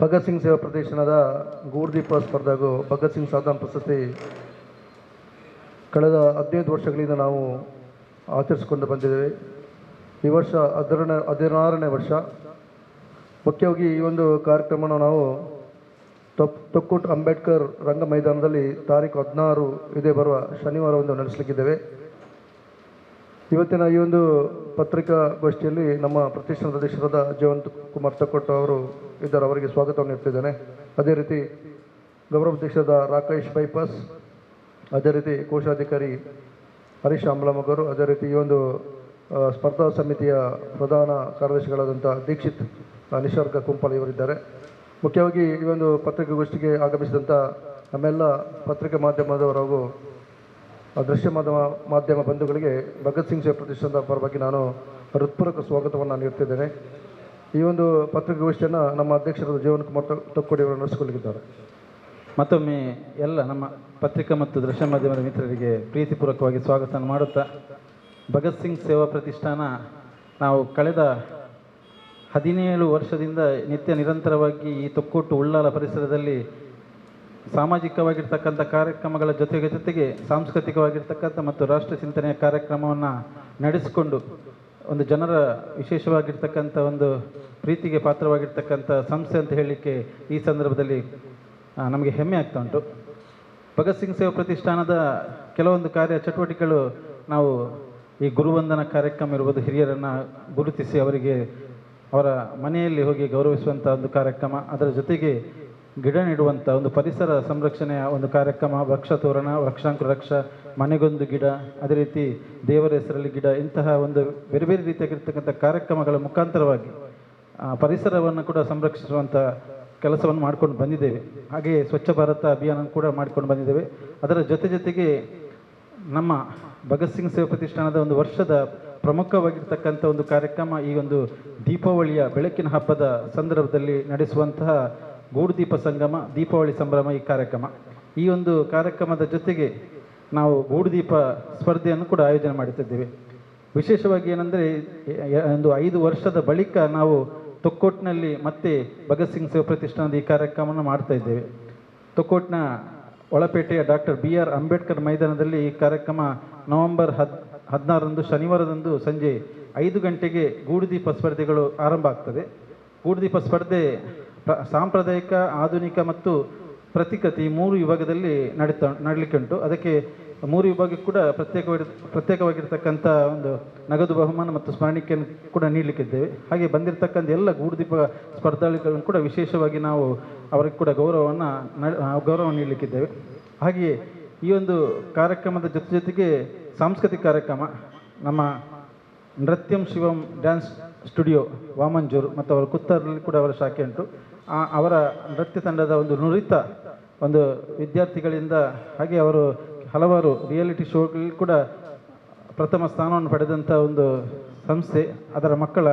ಭಗತ್ ಸಿಂಗ್ ಸೇವಾ ಪ್ರದರ್ಶನದ ಗೂಡ್ದೀಪ ಸ್ಪರ್ಧಾಗು ಭಗತ್ ಸಿಂಗ್ ಸಾಧನ ಪ್ರಶಸ್ತಿ ಕಳೆದ ಹದಿನೈದು ವರ್ಷಗಳಿಂದ ನಾವು ಆಚರಿಸಿಕೊಂಡು ಬಂದಿದ್ದೇವೆ. ಈ ವರ್ಷ ಹದಿನ ಹದಿನಾರನೇ ವರ್ಷ. ಮುಖ್ಯವಾಗಿ ಈ ಒಂದು ಕಾರ್ಯಕ್ರಮನ ನಾವು ತೊಕ್ ತೊಕ್ಕುಟ್ ಅಂಬೇಡ್ಕರ್ ರಂಗ ಮೈದಾನದಲ್ಲಿ ತಾರೀಕು ಹದಿನಾರು ಇದೇ ಬರುವ ಶನಿವಾರವೊಂದು ನಡೆಸಲಿಕ್ಕಿದ್ದೇವೆ. ಇವತ್ತಿನ ಈ ಒಂದು ಪತ್ರಿಕಾಗೋಷ್ಠಿಯಲ್ಲಿ ನಮ್ಮ ಪ್ರತಿಷ್ಠಾನ ಅಧ್ಯಕ್ಷರಾದ ಜಯವಂತ್ ಕುಮಾರ್ ತಕ್ಕೊಟ್ಟು ಅವರು ಇದ್ದಾರೆ ಅವರಿಗೆ ಸ್ವಾಗತವನ್ನು ನೀಡ್ತಿದ್ದೇನೆ ಅದೇ ರೀತಿ ಗೌರವ ಅಧ್ಯಕ್ಷರಾದ ರಾಕೇಶ್ ಬೈಪಾಸ್ ಅದೇ ರೀತಿ ಕೋಶಾಧಿಕಾರಿ ಹರೀಶ್ ಆಂಬ್ಲಮಗರು ಅದೇ ರೀತಿ ಈ ಒಂದು ಸ್ಪರ್ಧಾ ಸಮಿತಿಯ ಪ್ರಧಾನ ಕಾರ್ಯದರ್ಶಿಗಳಾದಂಥ ದೀಕ್ಷಿತ್ ನಿಸರ್ಗ ಕುಂಪಲ್ ಇವರಿದ್ದಾರೆ. ಮುಖ್ಯವಾಗಿ ಈ ಒಂದು ಪತ್ರಿಕಾಗೋಷ್ಠಿಗೆ ಆಗಮಿಸಿದಂಥ ನಮ್ಮೆಲ್ಲ ಪತ್ರಿಕಾ ಮಾಧ್ಯಮದವರು ಹಾಗೂ ದೃಶ್ಯ ಮಾಧ್ಯಮ ಮಾಧ್ಯಮ ಬಂಧುಗಳಿಗೆ ಭಗತ್ ಸಿಂಗ್ ಸೇ ಪ್ರತಿಷ್ಠಾನದ ಪರವಾಗಿ ನಾನು ಹೃತ್ಪೂರ್ವಕ ಸ್ವಾಗತವನ್ನು ನೀಡ್ತಿದ್ದೇನೆ. ಈ ಒಂದು ಪತ್ರಿಕಾಗೋಷ್ಠಿಯನ್ನು ನಮ್ಮ ಅಧ್ಯಕ್ಷರಾದ ಜೀವನ್ ಕುಮಾರ್ ತೊಕ್ಕೋಡಿ ಅವರು ಮತ್ತೊಮ್ಮೆ ಎಲ್ಲ ನಮ್ಮ ಪತ್ರಿಕಾ ಮತ್ತು ದೃಶ್ಯ ಮಾಧ್ಯಮದ ಮಿತ್ರರಿಗೆ ಪ್ರೀತಿಪೂರ್ವಕವಾಗಿ ಸ್ವಾಗತ ಮಾಡುತ್ತಾ, ಭಗತ್ ಸಿಂಗ್ ಸೇವಾ ಪ್ರತಿಷ್ಠಾನ ನಾವು ಕಳೆದ ಹದಿನೇಳು ವರ್ಷದಿಂದ ನಿತ್ಯ ನಿರಂತರವಾಗಿ ಈ ತೊಕ್ಕೊಟ್ಟು ಉಳ್ಳಾಲ ಪರಿಸರದಲ್ಲಿ ಸಾಮಾಜಿಕವಾಗಿರ್ತಕ್ಕಂಥ ಕಾರ್ಯಕ್ರಮಗಳ ಜೊತೆಗೆ ಜೊತೆಗೆ ಸಾಂಸ್ಕೃತಿಕವಾಗಿರ್ತಕ್ಕಂಥ ಮತ್ತು ರಾಷ್ಟ್ರ ಚಿಂತನೆಯ ಕಾರ್ಯಕ್ರಮವನ್ನು ನಡೆಸಿಕೊಂಡು ಒಂದು ಜನರ ವಿಶೇಷವಾಗಿರ್ತಕ್ಕಂಥ ಒಂದು ಪ್ರೀತಿಗೆ ಪಾತ್ರವಾಗಿರ್ತಕ್ಕಂಥ ಸಂಸ್ಥೆ ಅಂತ ಹೇಳಲಿಕ್ಕೆ ಈ ಸಂದರ್ಭದಲ್ಲಿ ನಮಗೆ ಹೆಮ್ಮೆ ಆಗ್ತಾ ಉಂಟು. ಭಗತ್ ಸಿಂಗ್ ಸೇವಾ ಪ್ರತಿಷ್ಠಾನದ ಕೆಲವೊಂದು ಕಾರ್ಯ ಚಟುವಟಿಕೆಗಳು ನಾವು ಈ ಗುರುವಂದನ ಕಾರ್ಯಕ್ರಮ ಇರ್ಬೋದು, ಹಿರಿಯರನ್ನು ಗುರುತಿಸಿ ಅವರಿಗೆ ಅವರ ಮನೆಯಲ್ಲಿ ಹೋಗಿ ಗೌರವಿಸುವಂಥ ಒಂದು ಕಾರ್ಯಕ್ರಮ. ಅದರ ಜೊತೆಗೆ ಗಿಡ ನೆಡುವಂಥ ಒಂದು ಪರಿಸರ ಸಂರಕ್ಷಣೆಯ ಒಂದು ಕಾರ್ಯಕ್ರಮ, ವೃಕ್ಷ ತೋರಣ, ವೃಕ್ಷಾಂಕು ರಕ್ಷ, ಮನೆಗೊಂದು ಗಿಡ, ಅದೇ ರೀತಿ ದೇವರ ಹೆಸರಲ್ಲಿ ಗಿಡ, ಇಂತಹ ಒಂದು ಬೇರೆ ಬೇರೆ ರೀತಿಯಾಗಿರ್ತಕ್ಕಂಥ ಕಾರ್ಯಕ್ರಮಗಳ ಮುಖಾಂತರವಾಗಿ ಪರಿಸರವನ್ನು ಕೂಡ ಸಂರಕ್ಷಿಸುವಂಥ ಕೆಲಸವನ್ನು ಮಾಡ್ಕೊಂಡು ಬಂದಿದ್ದೇವೆ. ಹಾಗೆಯೇ ಸ್ವಚ್ಛ ಭಾರತ ಅಭಿಯಾನ ಕೂಡ ಮಾಡ್ಕೊಂಡು ಬಂದಿದ್ದೇವೆ. ಅದರ ಜೊತೆ ಜೊತೆಗೆ ನಮ್ಮ ಭಗತ್ ಸಿಂಗ್ ಸೇವಾ ಪ್ರತಿಷ್ಠಾನದ ಒಂದು ವರ್ಷದ ಪ್ರಮುಖವಾಗಿರ್ತಕ್ಕಂಥ ಒಂದು ಕಾರ್ಯಕ್ರಮ, ಈ ಒಂದು ದೀಪಾವಳಿಯ ಬೆಳಕಿನ ಹಬ್ಬದ ಸಂದರ್ಭದಲ್ಲಿ ನಡೆಸುವಂತಹ ಗೂಡುದೀಪ ಸಂಗಮ, ದೀಪಾವಳಿ ಸಂಭ್ರಮ ಈ ಕಾರ್ಯಕ್ರಮ. ಈ ಒಂದು ಕಾರ್ಯಕ್ರಮದ ಜೊತೆಗೆ ನಾವು ಗೂಡುದೀಪ ಸ್ಪರ್ಧೆಯನ್ನು ಕೂಡ ಆಯೋಜನೆ ಮಾಡುತ್ತಿದ್ದೇವೆ. ವಿಶೇಷವಾಗಿ ಏನಂದರೆ ಒಂದು ಐದು ವರ್ಷದ ಬಳಿಕ ನಾವು ತೊಕ್ಕೋಟ್ನಲ್ಲಿ ಮತ್ತೆ ಭಗತ್ ಸಿಂಗ್ ಸೇವಾ ಪ್ರತಿಷ್ಠಾನದ ಈ ಕಾರ್ಯಕ್ರಮವನ್ನು ಮಾಡ್ತಾ ಇದ್ದೇವೆ. ತೊಕ್ಕೋಟ್ನ ಒಳಪೇಟೆಯ ಡಾಕ್ಟರ್ ಬಿ ಆರ್ ಅಂಬೇಡ್ಕರ್ ಮೈದಾನದಲ್ಲಿ ಈ ಕಾರ್ಯಕ್ರಮ ನವೆಂಬರ್ ಹದ್, ಹದಿನಾರರಂದು, ಶನಿವಾರದಂದು ಸಂಜೆ ಐದು ಗಂಟೆಗೆ ಗೂಡುದೀಪ ಸ್ಪರ್ಧೆಗಳು ಆರಂಭ ಆಗ್ತದೆ. ಗೂಡುದೀಪ ಸ್ಪರ್ಧೆ ಪ್ರ- ಸಾಂಪ್ರದಾಯಿಕ, ಆಧುನಿಕ ಮತ್ತು ಪ್ರತಿಕೃತಿ ಮೂರು ವಿಭಾಗದಲ್ಲಿ ನಡೀತಾ ನಡಲಿಕ್ಕೆ ಉಂಟು ಅದಕ್ಕೆ ಮೂರು ವಿಭಾಗಕ್ಕೆ ಕೂಡ ಪ್ರತ್ಯೇಕವಾಗಿ ಪ್ರತ್ಯೇಕವಾಗಿರ್ತಕ್ಕಂಥ ಒಂದು ನಗದು ಬಹುಮಾನ ಮತ್ತು ಸ್ಮರಣಿಕೆಯನ್ನು ಕೂಡ ನೀಡಲಿಕ್ಕಿದ್ದೇವೆ. ಹಾಗೆ ಬಂದಿರತಕ್ಕಂಥ ಎಲ್ಲ ಗೂಡುದೀಪ ಸ್ಪರ್ಧಾಳುಗಳನ್ನು ಕೂಡ ವಿಶೇಷವಾಗಿ ನಾವು ಅವರಿಗೆ ಕೂಡ ಗೌರವವನ್ನು ಗೌರವ ನೀಡಲಿಕ್ಕಿದ್ದೇವೆ. ಹಾಗೆಯೇ ಈ ಒಂದು ಕಾರ್ಯಕ್ರಮದ ಜೊತೆ ಜೊತೆಗೆ ಸಾಂಸ್ಕೃತಿಕ ಕಾರ್ಯಕ್ರಮ, ನಮ್ಮ ನೃತ್ಯಂ ಶಿವಂ ಡ್ಯಾನ್ಸ್ ಸ್ಟುಡಿಯೋ ವಾಮಂಜೂರು ಮತ್ತು ಅವರ ಕುತ್ತರಲ್ಲಿ ಕೂಡ ಅವರ ಶಾಖೆ ಉಂಟು ಅವರ ನೃತ್ಯ ತಂಡದ ಒಂದು ನುರಿತ ಒಂದು ವಿದ್ಯಾರ್ಥಿಗಳಿಂದ ಹಾಗೆ ಅವರು ಹಲವಾರು ರಿಯಾಲಿಟಿ ಶೋಗಳಲ್ಲಿ ಕೂಡ ಪ್ರಥಮ ಸ್ಥಾನವನ್ನು ಪಡೆದಂಥ ಒಂದು ಸಂಸ್ಥೆ. ಅದರ ಮಕ್ಕಳ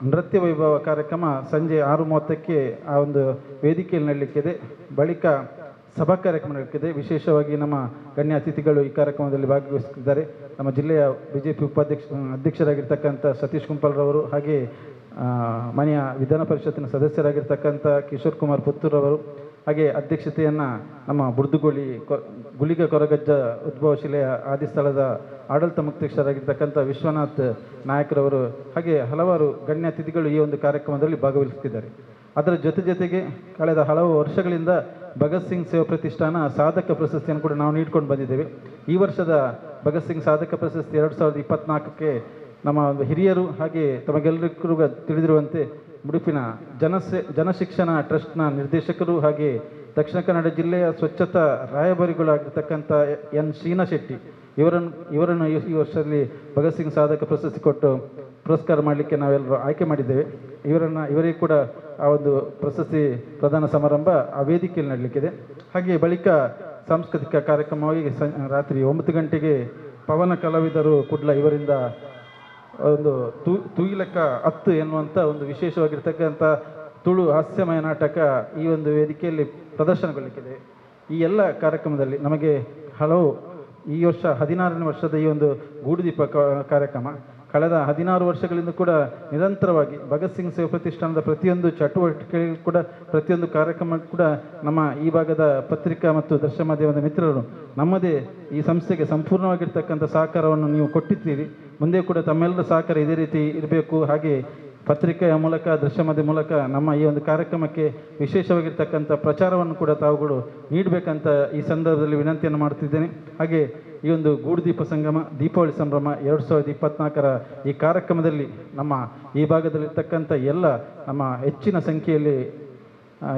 ನೃತ್ಯ ವೈಭವ ಕಾರ್ಯಕ್ರಮ ಸಂಜೆ ಆರು ಮೂವತ್ತಕ್ಕೆ ಆ ಒಂದು ವೇದಿಕೆಯಲ್ಲಿ ನಡಲಿಕ್ಕಿದೆ. ಬಳಿಕ ಸಭಾ ಕಾರ್ಯಕ್ರಮ ನಡಲಿಕ್ಕಿದೆ. ವಿಶೇಷವಾಗಿ ನಮ್ಮ ಗಣ್ಯ ಅತಿಥಿಗಳು ಈ ಕಾರ್ಯಕ್ರಮದಲ್ಲಿ ಭಾಗವಹಿಸುತ್ತಿದ್ದಾರೆ ನಮ್ಮ ಜಿಲ್ಲೆಯ ಬಿಜೆಪಿ ಉಪಾಧ್ಯಕ್ಷ ಅಧ್ಯಕ್ಷರಾಗಿರ್ತಕ್ಕಂಥ ಸತೀಶ್ ಕುಂಪಲ್ರವರು ಹಾಗೆ ಆ, ಮನೆಯ ವಿಧಾನ ಪರಿಷತ್ತಿನ ಸದಸ್ಯರಾಗಿರ್ತಕ್ಕಂಥ ಕಿಶೋರ್ ಕುಮಾರ್ ಪುತ್ತೂರವರು, ಹಾಗೆ ಅಧ್ಯಕ್ಷತೆಯನ್ನು ನಮ್ಮ ಬುರ್ದುಗೋಳಿ ಕೊ- ಗುಳಿಗ ಕೊರಗಜ್ಜ ಉದ್ಭವ ಶಿಲೆಯ ಆದಿಸ್ಥಳದ ಆಡಳಿತ ಮುಖ್ಯಸ್ಥರಾಗಿರ್ತಕ್ಕಂಥ ವಿಶ್ವನಾಥ್ ನಾಯಕರವರು, ಹಾಗೆ ಹಲವಾರು ಗಣ್ಯ ಅತಿಥಿಗಳು ಈ ಒಂದು ಕಾರ್ಯಕ್ರಮದಲ್ಲಿ ಭಾಗವಹಿಸುತ್ತಿದ್ದಾರೆ. ಅದರ ಜೊತೆ ಜೊತೆಗೆ ಕಳೆದ ಹಲವು ವರ್ಷಗಳಿಂದ ಭಗತ್ ಸಿಂಗ್ ಸೇವಾ ಪ್ರತಿಷ್ಠಾನ ಸಾಧಕ ಪ್ರಶಸ್ತಿಯನ್ನು ಕೂಡ ನಾವು ನೀಡ್ಕೊಂಡು ಬಂದಿದ್ದೇವೆ. ಈ ವರ್ಷದ ಭಗತ್ ಸಿಂಗ್ ಸಾಧಕ ಪ್ರಶಸ್ತಿ ಎರಡು ಸಾವಿರದ ಇಪ್ಪತ್ನಾಲ್ಕಕ್ಕೆ ನಮ್ಮ ಒಂದು ಹಿರಿಯರು ಹಾಗೆ ತಮಗೆಲ್ಲರಿಗೂ ತಿಳಿದಿರುವಂತೆ ಮುಡುಪಿನ ಜನಸೆ, ಜನಶಿಕ್ಷಣ ಟ್ರಸ್ಟ್ನ ನಿರ್ದೇಶಕರು ಹಾಗೆ ದಕ್ಷಿಣ ಕನ್ನಡ ಜಿಲ್ಲೆಯ ಸ್ವಚ್ಛತಾ ರಾಯಭಾರಿಗಳಾಗಿರ್ತಕ್ಕಂಥ ಎನ್ ಶೀನಾ ಶೆಟ್ಟಿ ಇವರನ್ನು ಇವರನ್ನು ಈ ವರ್ಷದಲ್ಲಿ ಭಗತ್ ಸಿಂಗ್ ಸಾಧಕ ಪ್ರಶಸ್ತಿ ಕೊಟ್ಟು ಪುರಸ್ಕಾರ ಮಾಡಲಿಕ್ಕೆ ನಾವೆಲ್ಲರೂ ಆಯ್ಕೆ ಮಾಡಿದ್ದೇವೆ. ಇವರನ್ನು, ಇವರಿಗೆ ಕೂಡ ಆ ಒಂದು ಪ್ರಶಸ್ತಿ ಪ್ರದಾನ ಸಮಾರಂಭ ಆ ವೇದಿಕೆಯಲ್ಲಿ ನಡಲಿಕ್ಕಿದೆ. ಹಾಗೆ ಬಳಿಕ ಸಾಂಸ್ಕೃತಿಕ ಕಾರ್ಯಕ್ರಮವಾಗಿ ರಾತ್ರಿ ಒಂಬತ್ತು ಗಂಟೆಗೆ ಪವನ ಕಲಾವಿದರು ಕುಡ್ಲ ಇವರಿಂದ ಒಂದು ತು, ತುಯಿಲಕ ಹತ್ತು ಎನ್ನುವಂಥ ಒಂದು ವಿಶೇಷವಾಗಿರ್ತಕ್ಕಂಥ ತುಳು ಹಾಸ್ಯಮಯ ನಾಟಕ ಈ ಒಂದು ವೇದಿಕೆಯಲ್ಲಿ ಪ್ರದರ್ಶನಗೊಳ್ಳಲಿಕ್ಕಿದೆ ಈ ಎಲ್ಲ ಕಾರ್ಯಕ್ರಮದಲ್ಲಿ ನಮಗೆ ಹಲವು ಈ ವರ್ಷ ಹದಿನಾರನೇ ವರ್ಷದ ಈ ಒಂದು ಗೂಡುದೀಪ ಕಾರ್ಯಕ್ರಮ. ಕಳೆದ ಹದಿನಾರು ವರ್ಷಗಳಿಂದ ಕೂಡ ನಿರಂತರವಾಗಿ ಭಗತ್ ಸಿಂಗ್ ಸೇವಾ ಪ್ರತಿಷ್ಠಾನದ ಪ್ರತಿಯೊಂದು ಚಟುವಟಿಕೆಗಳು ಕೂಡ ಪ್ರತಿಯೊಂದು ಕಾರ್ಯಕ್ರಮ ಕೂಡ ನಮ್ಮ ಈ ಭಾಗದ ಪತ್ರಿಕಾ ಮತ್ತು ದೃಶ್ಯ ಮಾಧ್ಯಮದ ಮಿತ್ರರು ನಮ್ಮದೇ ಈ ಸಂಸ್ಥೆಗೆ ಸಂಪೂರ್ಣವಾಗಿರ್ತಕ್ಕಂಥ ಸಹಕಾರವನ್ನು ನೀವು ಕೊಟ್ಟಿದ್ದೀರಿ. ಮುಂದೆ ಕೂಡ ತಮ್ಮೆಲ್ಲರ ಸಹಕಾರ ಇದೇ ರೀತಿ ಇರಬೇಕು. ಹಾಗೆ ಪತ್ರಿಕೆಯ ಮೂಲಕ ದೃಶ್ಯ ಮಾಧ್ಯಮ ಮೂಲಕ ನಮ್ಮ ಈ ಒಂದು ಕಾರ್ಯಕ್ರಮಕ್ಕೆ ವಿಶೇಷವಾಗಿರ್ತಕ್ಕಂಥ ಪ್ರಚಾರವನ್ನು ಕೂಡ ತಾವುಗಳು ನೀಡಬೇಕಂತ ಈ ಸಂದರ್ಭದಲ್ಲಿ ವಿನಂತಿಯನ್ನು ಮಾಡ್ತಿದ್ದೇನೆ. ಹಾಗೆ ಈ ಒಂದು ಗೂಡುದೀಪ ಸಂಗಮ, ದೀಪಾವಳಿ ಸಂಭ್ರಮ ಎರಡು ಸಾವಿರದ ಇಪ್ಪತ್ನಾಲ್ಕರ ಈ ಕಾರ್ಯಕ್ರಮದಲ್ಲಿ ನಮ್ಮ ಈ ಭಾಗದಲ್ಲಿರ್ತಕ್ಕಂಥ ಎಲ್ಲ ನಮ್ಮ ಹೆಚ್ಚಿನ ಸಂಖ್ಯೆಯಲ್ಲಿ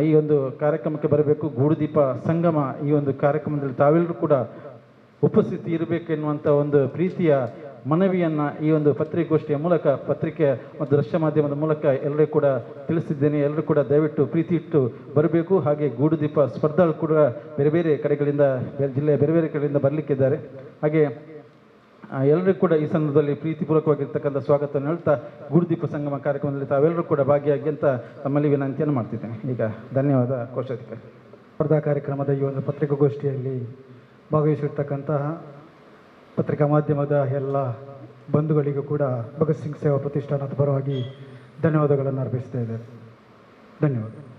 ಈ ಒಂದು ಕಾರ್ಯಕ್ರಮಕ್ಕೆ ಬರಬೇಕು. ಗೂಡುದೀಪ ಸಂಗಮ ಈ ಒಂದು ಕಾರ್ಯಕ್ರಮದಲ್ಲಿ ತಾವೆಲ್ಲರೂ ಕೂಡ ಉಪಸ್ಥಿತಿ ಇರಬೇಕೆನ್ನುವಂಥ ಒಂದು ಪ್ರೀತಿಯ ಮನವಿಯನ್ನು ಈ ಒಂದು ಪತ್ರಿಕಾಗೋಷ್ಠಿಯ ಮೂಲಕ, ಪತ್ರಿಕೆ ಮತ್ತು ದೃಶ್ಯ ಮಾಧ್ಯಮದ ಮೂಲಕ ಎಲ್ಲರಿಗೂ ಕೂಡ ತಿಳಿಸಿದ್ದೇನೆ. ಎಲ್ಲರೂ ಕೂಡ ದಯವಿಟ್ಟು ಪ್ರೀತಿ ಇಟ್ಟು ಬರಬೇಕು. ಹಾಗೆ ಗೂಡುದೀಪ ಸ್ಪರ್ಧಾಳು ಕೂಡ ಬೇರೆ ಬೇರೆ ಕಡೆಗಳಿಂದ ಜಿಲ್ಲೆಯ ಬೇರೆ ಬೇರೆ ಕಡೆಯಿಂದ ಬರಲಿಕ್ಕಿದ್ದಾರೆ. ಹಾಗೆ ಎಲ್ಲರೂ ಕೂಡ ಈ ಸಂದರ್ಭದಲ್ಲಿ ಪ್ರೀತಿಪೂರ್ವಕವಾಗಿರ್ತಕ್ಕಂಥ ಸ್ವಾಗತವನ್ನು ಹೇಳ್ತಾ ಗುರುದೀಪ ಸಂಗಮ ಕಾರ್ಯಕ್ರಮದಲ್ಲಿ ತಾವೆಲ್ಲರೂ ಕೂಡ ಭಾಗಿಯಾಗಿ ಅಂತ ತಮ್ಮಲ್ಲಿ ವಿನಂತಿಯನ್ನು ಮಾಡ್ತಿದ್ದೇನೆ. ಈಗ ಧನ್ಯವಾದ ಕೋಶಾಧಿಕಾರಿ ಸ್ಪರ್ಧಾ ಕಾರ್ಯಕ್ರಮದ ಈ ಒಂದು ಪತ್ರಿಕಾಗೋಷ್ಠಿಯಲ್ಲಿ ಭಾಗವಹಿಸಿರ್ತಕ್ಕಂತಹ ಪತ್ರಿಕಾ ಮಾಧ್ಯಮದ ಎಲ್ಲ ಬಂಧುಗಳಿಗೂ ಕೂಡ ಭಗತ್ ಸಿಂಗ್ ಸೇವಾ ಪ್ರತಿಷ್ಠಾನದ ಪರವಾಗಿ ಧನ್ಯವಾದಗಳನ್ನು ಅರ್ಪಿಸ್ತಾ ಇದ್ದೇನೆ. ಧನ್ಯವಾದ.